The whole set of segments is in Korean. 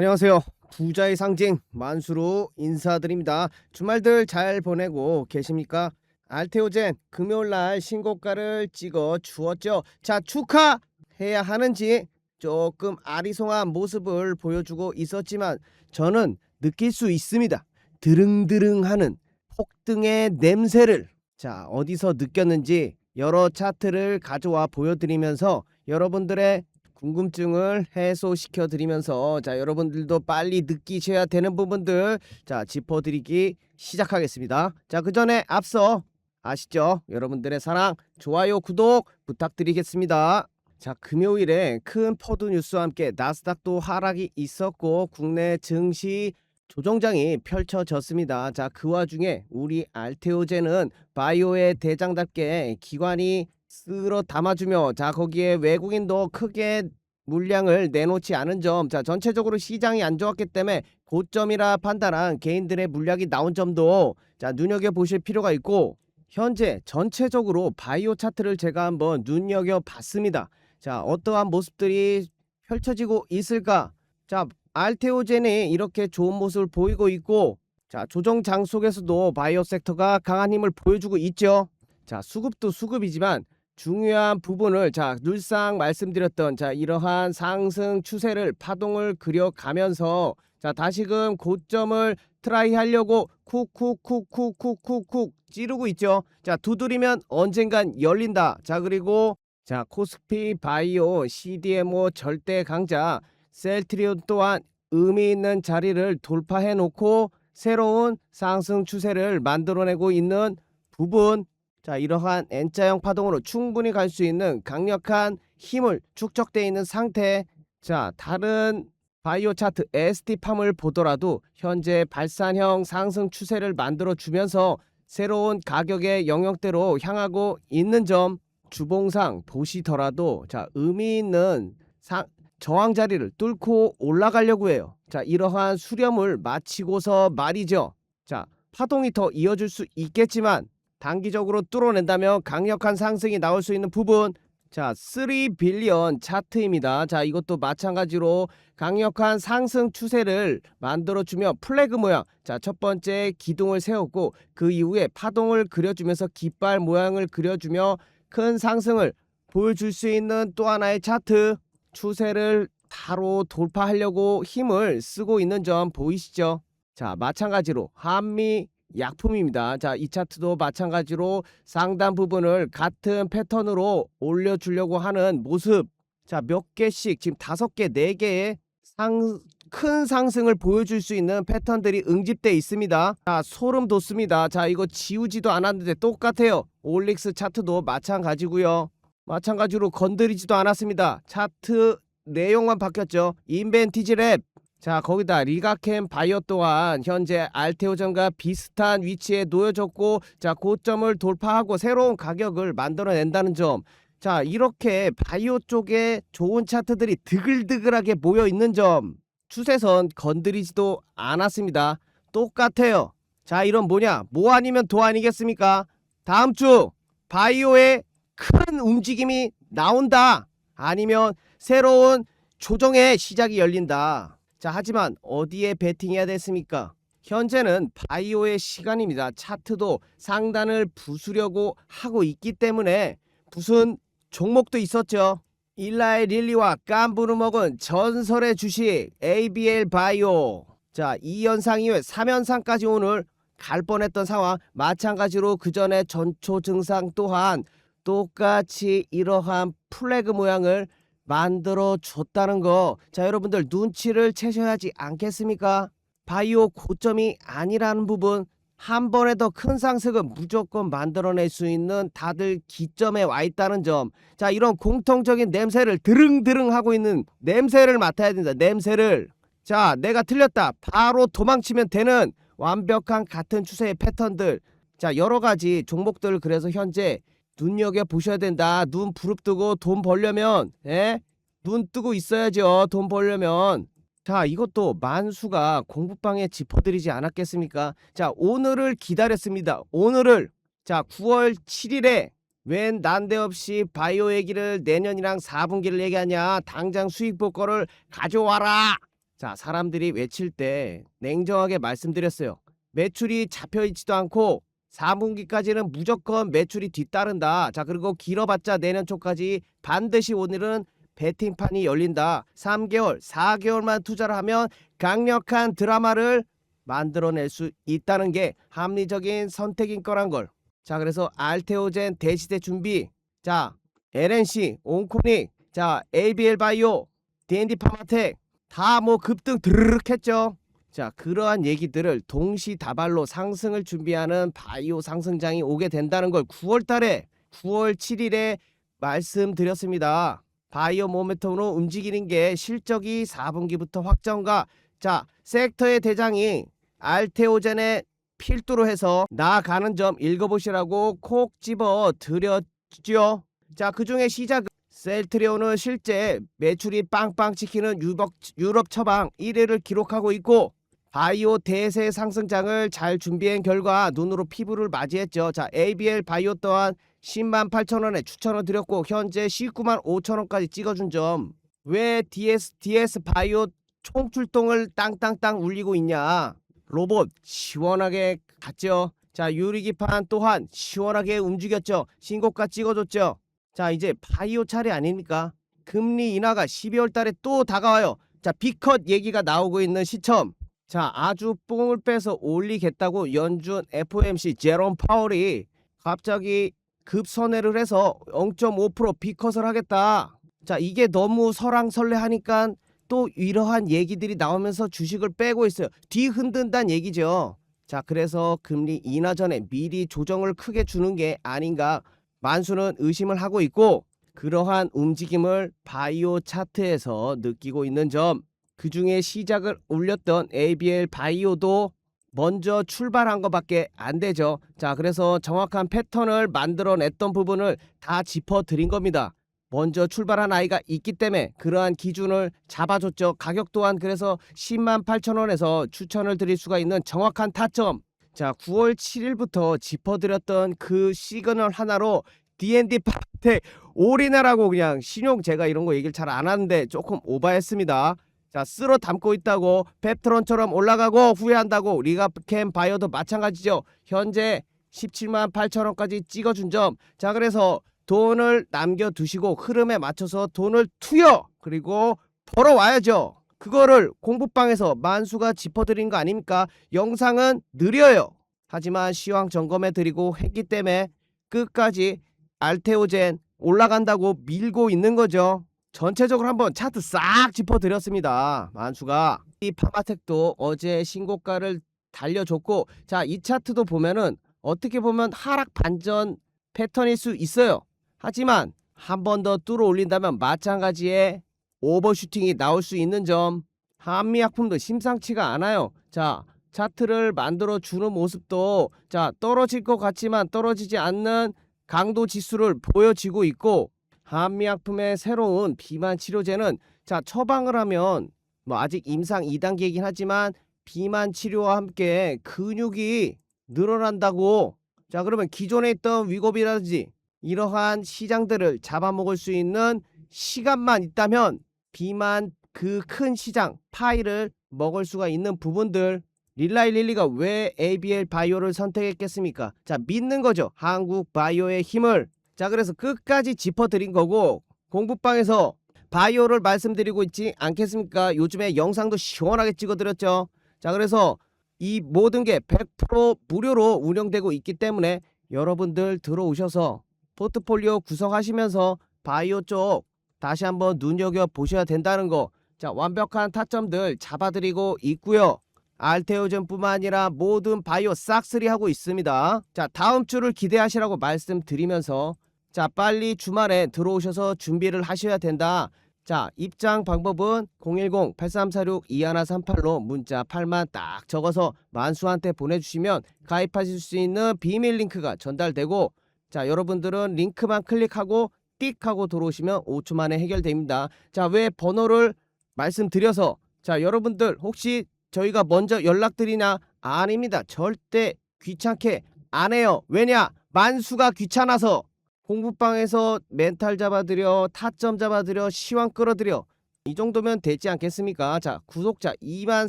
안녕하세요. 부자의 상징 만수로 인사드립니다. 주말들 잘 보내고 계십니까? 알테오젠 금요일 날 신고가를 찍어 주었죠. 자, 축하해야 하는지 조금 아리송한 모습을 보여주고 있었지만 저는 느낄 수 있습니다. 드릉드릉하는 폭등의 냄새를 자, 어디서 느꼈는지 여러 차트를 가져와 보여드리면서 여러분들의 궁금증을 해소시켜 드리면서 자 여러분들도 빨리 느끼셔야 되는 부분들 자 짚어드리기 시작하겠습니다. 자 그 전에 앞서 아시죠? 여러분들의 사랑 좋아요 구독 부탁드리겠습니다. 자 금요일에 큰 포드 뉴스와 함께 나스닥도 하락이 있었고 국내 증시 조정장이 펼쳐졌습니다. 자 그 와중에 우리 알테오제는 바이오의 대장답게 기관이 쓸어 담아주며 자 거기에 외국인도 크게 물량을 내놓지 않은 점, 자 전체적으로 시장이 안 좋았기 때문에 고점이라 판단한 개인들의 물량이 나온 점도 자 눈여겨 보실 필요가 있고 현재 전체적으로 바이오 차트를 제가 한번 눈여겨 봤습니다. 자 어떠한 모습들이 펼쳐지고 있을까? 자 알테오젠이 이렇게 좋은 모습을 보이고 있고 자 조정장 속에서도 바이오 섹터가 강한 힘을 보여주고 있죠. 자 수급도 수급이지만 중요한 부분을 자 늘상 말씀드렸던 자 이러한 상승 추세를 파동을 그려가면서 자 다시금 고점을 트라이 하려고 쿡쿡쿡쿡쿡쿡쿡 찌르고 있죠. 자 두드리면 언젠간 열린다. 자 그리고 자 코스피 바이오 CDMO 절대 강자 셀트리온 또한 의미 있는 자리를 돌파해 놓고 새로운 상승 추세를 만들어내고 있는 부분 자 이러한 N자형 파동으로 충분히 갈 수 있는 강력한 힘을 축적돼 있는 상태 자 다른 바이오 차트 ST팜을 보더라도 현재 발산형 상승 추세를 만들어 주면서 새로운 가격의 영역대로 향하고 있는 점 주봉상 보시더라도 자 의미 있는 상, 저항 자리를 뚫고 올라가려고 해요. 자 이러한 수렴을 마치고서 말이죠. 자 파동이 더 이어질 수 있겠지만 단기적으로 뚫어낸다면 강력한 상승이 나올 수 있는 부분 자, 3 빌리언 차트입니다. 자, 이것도 마찬가지로 강력한 상승 추세를 만들어주며 플래그 모양. 자, 첫 번째 기둥을 세웠고 그 이후에 파동을 그려주면서 깃발 모양을 그려주며 큰 상승을 보여줄 수 있는 또 하나의 차트 추세를 바로 돌파하려고 힘을 쓰고 있는 점 보이시죠? 자, 마찬가지로 한미 약품입니다. 자, 이 차트도 마찬가지로 상단 부분을 같은 패턴으로 올려주려고 하는 모습. 자, 몇 개씩 지금 다섯 개, 네 개의 상, 큰 상승을 보여줄 수 있는 패턴들이 응집돼 있습니다. 자, 소름 돋습니다. 자, 이거 지우지도 않았는데 똑같아요. 올릭스 차트도 마찬가지고요. 마찬가지로 건드리지도 않았습니다. 차트 내용만 바뀌었죠. 인벤티지 랩. 자 거기다 리가캠 바이오 또한 현재 알테오전과 비슷한 위치에 놓여졌고 자 고점을 돌파하고 새로운 가격을 만들어낸다는 점. 자 이렇게 바이오 쪽에 좋은 차트들이 드글드글하게 모여 있는 점. 추세선 건드리지도 않았습니다. 똑같아요. 자 이런 뭐냐 뭐 아니면 도 아니겠습니까? 다음 주 바이오의 큰 움직임이 나온다. 아니면 새로운 조정의 시작이 열린다. 자, 하지만 어디에 베팅해야 됐습니까? 현재는 바이오의 시간입니다. 차트도 상단을 부수려고 하고 있기 때문에 무슨 종목도 있었죠. 일라의 릴리와 깜부르 먹은 전설의 주식 ABL 바이오. 자, 2연상 이후에 3연상까지 오늘 갈 뻔했던 상황 마찬가지로 그 전에 전초 증상 또한 똑같이 이러한 플래그 모양을 만들어 줬다는 거. 자, 여러분들 눈치를 채셔야지 않겠습니까? 바이오 고점이 아니라는 부분 한 번에 더 큰 상승은 무조건 만들어낼 수 있는 다들 기점에 와 있다는 점. 자, 이런 공통적인 냄새를 드릉드릉 하고 있는 냄새를 맡아야 된다. 냄새를. 자, 내가 틀렸다. 바로 도망치면 되는 완벽한 같은 추세의 패턴들. 자, 여러 가지 종목들 그래서 현재 눈여겨 보셔야 된다. 눈 부릅뜨고 돈 벌려면, 예? 눈 뜨고 있어야죠. 돈 벌려면. 자, 이것도 만수가 공부방에 짚어드리지 않았겠습니까? 자, 오늘을 기다렸습니다. 오늘을. 자, 9월 7일에 웬 난데없이 바이오 얘기를 내년이랑 4분기를 얘기하냐? 당장 수익 볼 거를 가져와라. 자, 사람들이 외칠 때 냉정하게 말씀드렸어요. 매출이 잡혀 있지도 않고 4분기까지는 무조건 매출이 뒤따른다. 자, 그리고 길어봤자 내년 초까지 반드시 오늘은 베팅판이 열린다. 3개월, 4개월만 투자를 하면 강력한 드라마를 만들어낼 수 있다는 게 합리적인 선택인 거란 걸. 자, 그래서 알테오젠 대시대 준비. 자, LNC, 온코닉, 자, ABL 바이오, D&D 파마텍 다 뭐 급등 드르륵 했죠. 자, 그러한 얘기들을 동시다발로 상승을 준비하는 바이오 상승장이 오게 된다는 걸 9월 달에 9월 7일에 말씀드렸습니다. 바이오 모멘텀으로 움직이는 게 실적이 4분기부터 확정과 자, 섹터의 대장이 알테오젠의 필두로 해서 나아가는 점 읽어보시라고 콕 집어 드렸죠. 자, 그 중에 시작 셀트리온은 실제 매출이 빵빵 찍히는 유럽, 유럽 처방 1위를 기록하고 있고 바이오 대세 상승장을 잘 준비한 결과 눈으로 피부를 맞이했죠. 자, ABL 바이오 또한 10만 8천 원에 추천을 드렸고 현재 19만 5천 원까지 찍어준 점. 왜 DS DS 바이오 총출동을 땅땅땅 울리고 있냐? 로봇 시원하게 갔죠. 자, 유리기판 또한 시원하게 움직였죠. 신고가 찍어줬죠. 자, 이제 바이오 차례 아닙니까? 금리 인하가 12월 달에 또 다가와요. 자, 비컷 얘기가 나오고 있는 시점. 자, 아주 뽕을 빼서 올리겠다고 연준 FOMC 제롬 파월이 갑자기 급선회를 해서 0.5% 비컷을 하겠다. 자, 이게 너무 설왕설래하니까 또 이러한 얘기들이 나오면서 주식을 빼고 있어요. 뒤 흔든다는 얘기죠. 자, 그래서 금리 인하 전에 미리 조정을 크게 주는 게 아닌가 만수는 의심을 하고 있고 그러한 움직임을 바이오 차트에서 느끼고 있는 점. 그 중에 시작을 올렸던 ABL 바이오도 먼저 출발한 것밖에 안 되죠. 자, 그래서 정확한 패턴을 만들어냈던 부분을 다 짚어드린 겁니다. 먼저 출발한 아이가 있기 때문에 그러한 기준을 잡아줬죠. 가격 또한 그래서 10만 8천 원에서 추천을 드릴 수가 있는 정확한 타점. 자, 9월 7일부터 짚어드렸던 그 시그널 하나로 D&D 파텍 올인하라고 그냥 신용 제가 이런 거 얘기를 잘 안 하는데 조금 오바했습니다. 자, 쓸어 담고 있다고 펩트론처럼 올라가고 후회한다고 리가캠 바이오도 마찬가지죠. 현재 17만 8천 원까지 찍어준 점. 자, 그래서 돈을 남겨두시고 흐름에 맞춰서 돈을 투여 그리고 벌어 와야죠. 그거를 공부방에서 만수가 짚어드린 거 아닙니까? 영상은 느려요. 하지만 시황 점검해 드리고 했기 때문에 끝까지 알테오젠 올라간다고 밀고 있는 거죠. 전체적으로 한번 차트 싹 짚어드렸습니다. 만수가 이 파마텍도 어제 신고가를 달려줬고 자 이 차트도 보면은 어떻게 보면 하락 반전 패턴일 수 있어요. 하지만 한 번 더 뚫어 올린다면 마찬가지의 오버슈팅이 나올 수 있는 점 한미약품도 심상치가 않아요. 자 차트를 만들어 주는 모습도 자 떨어질 것 같지만 떨어지지 않는 강도 지수를 보여지고 있고 한미약품의 새로운 비만 치료제는 자 처방을 하면 뭐 아직 임상 2단계이긴 하지만 비만 치료와 함께 근육이 늘어난다고 자 그러면 기존에 있던 위고비라든지 이러한 시장들을 잡아먹을 수 있는 시간만 있다면 비만 그 큰 시장 파이를 먹을 수가 있는 부분들 릴라이 릴리가 왜 ABL 바이오를 선택했겠습니까? 자 믿는 거죠. 한국 바이오의 힘을. 자 그래서 끝까지 짚어드린 거고 공부방에서 바이오를 말씀드리고 있지 않겠습니까? 요즘에 영상도 시원하게 찍어드렸죠. 자 그래서 이 모든 게 100% 무료로 운영되고 있기 때문에 여러분들 들어오셔서 포트폴리오 구성하시면서 바이오 쪽 다시 한번 눈여겨 보셔야 된다는 거. 자, 완벽한 타점들 잡아드리고 있고요. 알테오젠뿐만 아니라 모든 바이오 싹쓸이 하고 있습니다. 자, 다음 주를 기대하시라고 말씀드리면서 자, 빨리 주말에 들어오셔서 준비를 하셔야 된다. 자, 입장 방법은 010-8346-2138로 문자 8만 딱 적어서 만수한테 보내주시면 가입하실 수 있는 비밀 링크가 전달되고 자, 여러분들은 링크만 클릭하고 띡 하고 들어오시면 5초 만에 해결됩니다. 자, 왜 번호를 말씀드려서 자, 여러분들 혹시 저희가 먼저 연락드리나 아닙니다. 절대 귀찮게 안 해요. 왜냐? 만수가 귀찮아서 공부방에서 멘탈 잡아드려 타점 잡아드려 시황 끌어들여 이 정도면 되지 않겠습니까? 자, 구독자 2만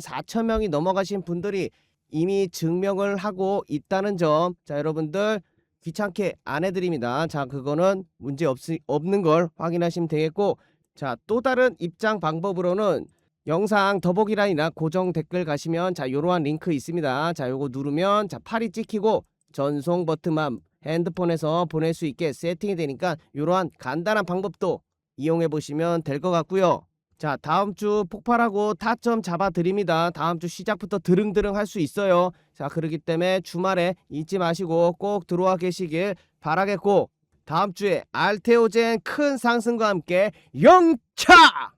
4천 명이 넘어가신 분들이 이미 증명을 하고 있다는 점. 자, 여러분들 귀찮게 안 해드립니다. 자, 그거는 문제 없, 없는 걸 확인하시면 되겠고, 자, 또 다른 입장 방법으로는 영상 더보기란이나 고정 댓글 가시면 자, 요러한 링크 있습니다. 자, 요거 누르면 자, 팔이 찍히고 전송 버튼만 핸드폰에서 보낼 수 있게 세팅이 되니까 요러한 간단한 방법도 이용해 보시면 될 것 같고요. 자, 다음 주 폭발하고 타점 잡아 드립니다. 다음 주 시작부터 드릉드릉 할 수 있어요. 자, 그렇기 때문에 주말에 잊지 마시고 꼭 들어와 계시길 바라겠고 다음 주에 알테오젠 큰 상승과 함께 영차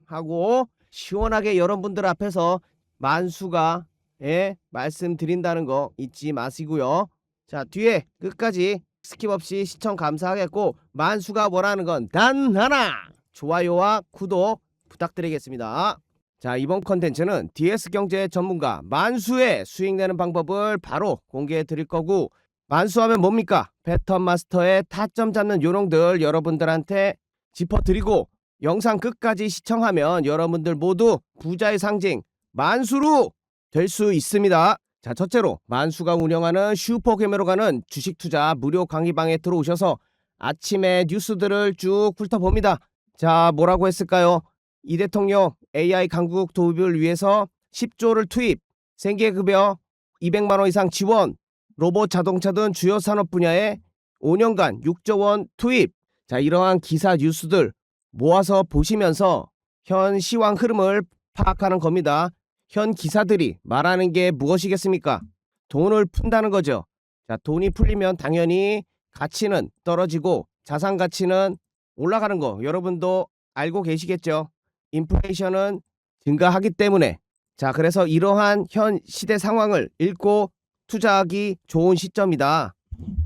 하고 시원하게 여러분들 앞에서 만수가 예, 말씀드린다는 거 잊지 마시고요. 자, 뒤에 끝까지 스킵 없이 시청 감사하겠고 만수가 원하는 건 단 하나 좋아요와 구독 부탁드리겠습니다. 자, 이번 컨텐츠는 DS 경제 전문가 만수의 수익 내는 방법을 바로 공개해 드릴 거고 만수하면 뭡니까? 패턴 마스터의 타점 잡는 요령들 여러분들한테 짚어 드리고 영상 끝까지 시청하면 여러분들 모두 부자의 상징 만수로 될 수 있습니다. 자, 첫째로 만수가 운영하는 슈퍼게임으로 가는 주식 투자 무료 강의방에 들어오셔서 아침에 뉴스들을 쭉 훑어봅니다. 자, 뭐라고 했을까요? 이 대통령 AI 강국 도입을 위해서 10조를 투입, 생계급여 200만 원 이상 지원, 로봇 자동차 등 주요 산업 분야에 5년간 6조 원 투입. 자, 이러한 기사 뉴스들 모아서 보시면서 현 시황 흐름을 파악하는 겁니다. 현 기사들이 말하는 게 무엇이겠습니까? 돈을 푼다는 거죠. 자, 돈이 풀리면 당연히 가치는 떨어지고 자산 가치는 올라가는 거 여러분도 알고 계시겠죠? 인플레이션은 증가하기 때문에 자, 그래서 이러한 현 시대 상황을 읽고 투자하기 좋은 시점이다.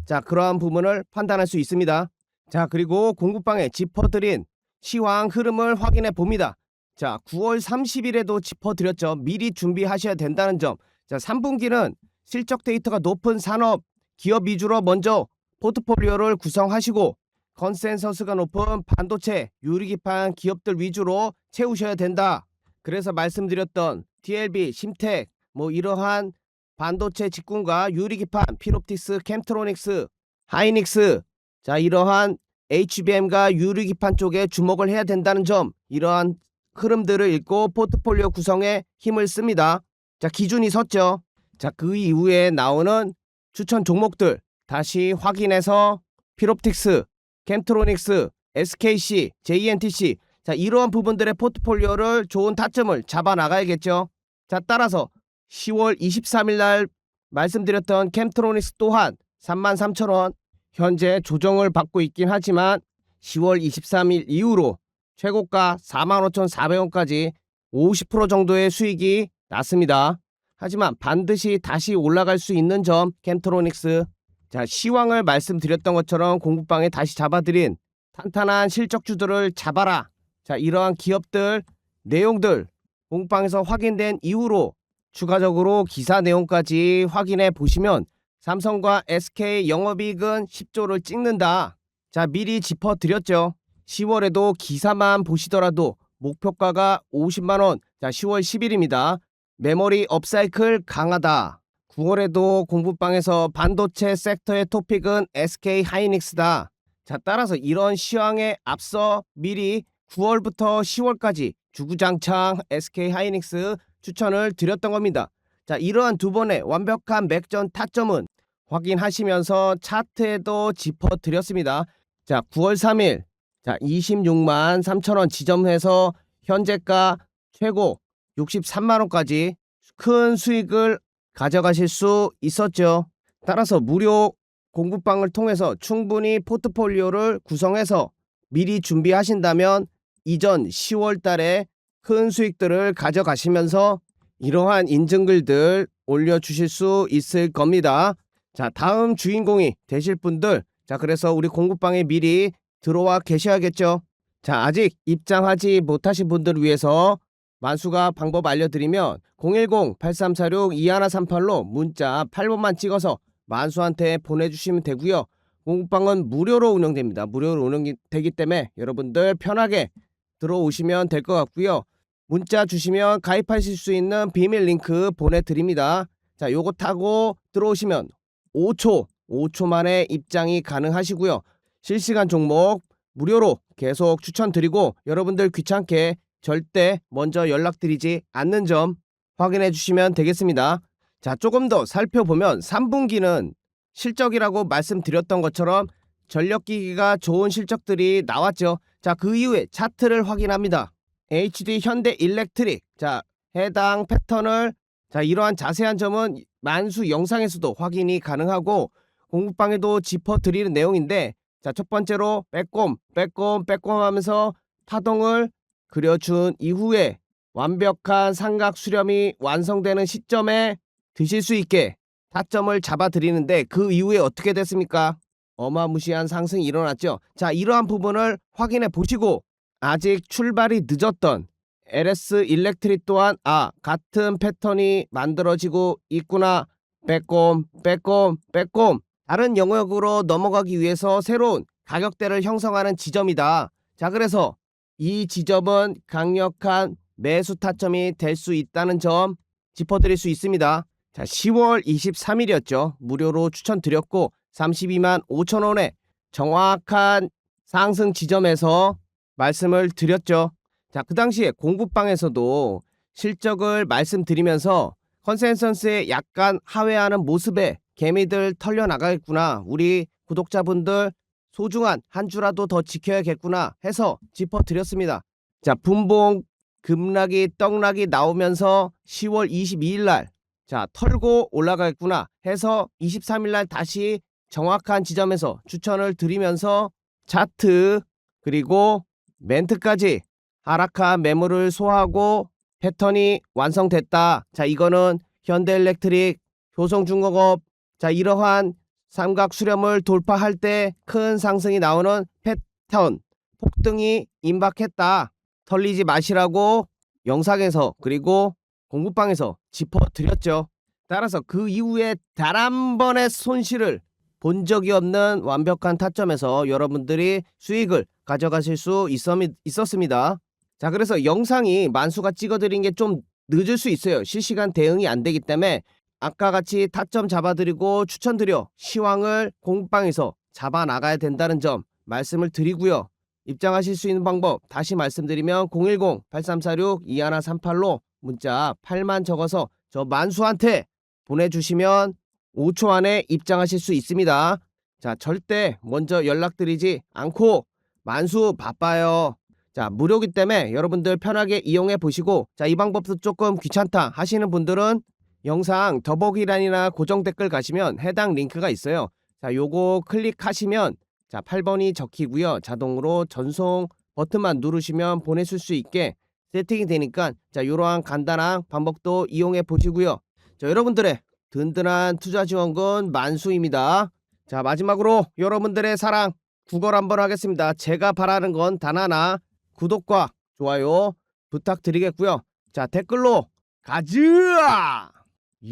자, 그러한 부분을 판단할 수 있습니다. 자, 그리고 공부방에 짚어드린 시황 흐름을 확인해 봅니다. 자, 9월 30일에도 짚어드렸죠. 미리 준비하셔야 된다는 점. 자, 3분기는 실적 데이터가 높은 산업, 기업 위주로 먼저 포트폴리오를 구성하시고 컨센서스가 높은 반도체, 유리기판 기업들 위주로 채우셔야 된다. 그래서 말씀드렸던 DLB, 심텍, 뭐 이러한 반도체 직군과 유리기판, 피롭틱스, 캠트로닉스, 하이닉스, 자 이러한 HBM과 유리기판 쪽에 주목을 해야 된다는 점, 이러한 흐름들을 읽고 포트폴리오 구성에 힘을 씁니다. 자 기준이 섰죠. 자 그 이후에 나오는 추천 종목들 다시 확인해서 피롭틱스, 캠트로닉스, SKC, JNTC 자 이러한 부분들의 포트폴리오를 좋은 타점을 잡아 나가야겠죠. 자 따라서 10월 23일 날 말씀드렸던 캠트로닉스 또한 33,000원 현재 조정을 받고 있긴 하지만 10월 23일 이후로 최고가 45,400원까지 50% 정도의 수익이 났습니다. 하지만 반드시 다시 올라갈 수 있는 점 캠트로닉스 자 시황을 말씀드렸던 것처럼 공부방에 다시 잡아드린 탄탄한 실적주들을 잡아라 자 이러한 기업들 내용들 공부방에서 확인된 이후로 추가적으로 기사 내용까지 확인해 보시면 삼성과 SK 영업이익은 10조를 찍는다. 자, 미리 짚어 드렸죠. 10월에도 기사만 보시더라도 목표가가 50만 원. 자, 10월 10일입니다. 메모리 업사이클 강하다. 9월에도 공부방에서 반도체 섹터의 토픽은 SK 하이닉스다. 자, 따라서 이런 시황에 앞서 미리 9월부터 10월까지 주구장창 SK 하이닉스 추천을 드렸던 겁니다. 자, 이러한 두 번의 완벽한 맥전 타점은 확인하시면서 차트에도 짚어 드렸습니다. 자, 9월 3일. 자, 26만 3천원 지점에서 현재가 최고 63만 원까지 큰 수익을 가져가실 수 있었죠. 따라서 무료 공부방을 통해서 충분히 포트폴리오를 구성해서 미리 준비하신다면 이전 10월 달에 큰 수익들을 가져가시면서 이러한 인증글들 올려주실 수 있을 겁니다. 자, 다음 주인공이 되실 분들, 자, 그래서 우리 공부방에 미리 들어와 계셔야겠죠. 자, 아직 입장하지 못하신 분들을 위해서 만수가 방법 알려드리면 010-8346-2138로 문자 8번만 찍어서 만수한테 보내주시면 되고요. 공부방은 무료로 운영됩니다. 무료로 운영되기 때문에 여러분들 편하게 들어오시면 될 것 같고요. 문자 주시면 가입하실 수 있는 비밀 링크 보내드립니다. 자, 요거 타고 들어오시면 5초, 5초 만에 입장이 가능하시고요. 실시간 종목 무료로 계속 추천드리고 여러분들 귀찮게 절대 먼저 연락드리지 않는 점 확인해 주시면 되겠습니다. 자, 조금 더 살펴보면 3분기는 실적이라고 말씀드렸던 것처럼 전력기기가 좋은 실적들이 나왔죠. 자, 그 이후에 차트를 확인합니다. HD 현대 일렉트릭. 자, 해당 패턴을 자, 이러한 자세한 점은 만수 영상에서도 확인이 가능하고 공부방에도 짚어 드리는 내용인데 자, 첫 번째로 빼꼼, 빼꼼, 빼꼼 하면서 파동을 그려준 이후에 완벽한 삼각 수렴이 완성되는 시점에 드실 수 있게 타점을 잡아 드리는데 그 이후에 어떻게 됐습니까? 어마무시한 상승이 일어났죠. 자, 이러한 부분을 확인해 보시고 아직 출발이 늦었던 LS 일렉트릭 또한 아, 같은 패턴이 만들어지고 있구나. 빼꼼, 빼꼼, 빼꼼. 다른 영역으로 넘어가기 위해서 새로운 가격대를 형성하는 지점이다. 자, 그래서 이 지점은 강력한 매수 타점이 될 수 있다는 점 짚어드릴 수 있습니다. 자, 10월 23일이었죠. 무료로 추천드렸고 32만 5천 원에 정확한 상승 지점에서 말씀을 드렸죠. 자, 그 당시에 공부방에서도 실적을 말씀드리면서 컨센서스에 약간 하회하는 모습에 개미들 털려 나가겠구나. 우리 구독자분들 소중한 한 주라도 더 지켜야겠구나 해서 짚어드렸습니다. 자, 분봉 급락이 떡락이 나오면서 10월 22일 날 자, 털고 올라가겠구나 해서 23일 날 다시 정확한 지점에서 추천을 드리면서 차트 그리고 멘트까지 하락한 매물을 소화하고 패턴이 완성됐다. 자, 이거는 현대일렉트릭, 효성중공업 자, 이러한 삼각 수렴을 돌파할 때 큰 상승이 나오는 패턴 폭등이 임박했다. 털리지 마시라고 영상에서 그리고 공부방에서 짚어드렸죠. 따라서 그 이후에 단 한 번의 손실을 본 적이 없는 완벽한 타점에서 여러분들이 수익을 가져가실 수 있었- 있었습니다. 자, 그래서 영상이 만수가 찍어드린 게 좀 늦을 수 있어요. 실시간 대응이 안 되기 때문에 아까 같이 타점 잡아드리고 추천드려 시황을 공방에서 잡아 나가야 된다는 점 말씀을 드리고요. 입장하실 수 있는 방법 다시 말씀드리면 010-8346-2138로 문자 8만 적어서 저 만수한테 보내주시면 5초 안에 입장하실 수 있습니다. 자, 절대 먼저 연락드리지 않고 만수 바빠요. 자, 무료기 때문에 여러분들 편하게 이용해 보시고 자, 이 방법도 조금 귀찮다 하시는 분들은 영상 더보기란이나 고정 댓글 가시면 해당 링크가 있어요. 자, 요거 클릭하시면 자, 8번이 적히고요. 자동으로 전송 버튼만 누르시면 보내실 수 있게 세팅이 되니까 자, 요러한 간단한 방법도 이용해 보시고요. 자, 여러분들의 든든한 투자 지원금 만수입니다. 자, 마지막으로 여러분들의 사랑 구걸 한번 하겠습니다. 제가 바라는 건 단 하나 구독과 좋아요 부탁드리겠고요. 자, 댓글로 가즈아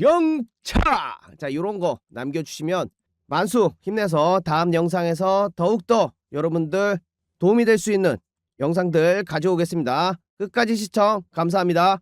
영차 자, 요런 거 남겨 주시면 만수 힘내서 다음 영상에서 더욱더 여러분들 도움이 될 수 있는 영상들 가져오겠습니다. 끝까지 시청 감사합니다.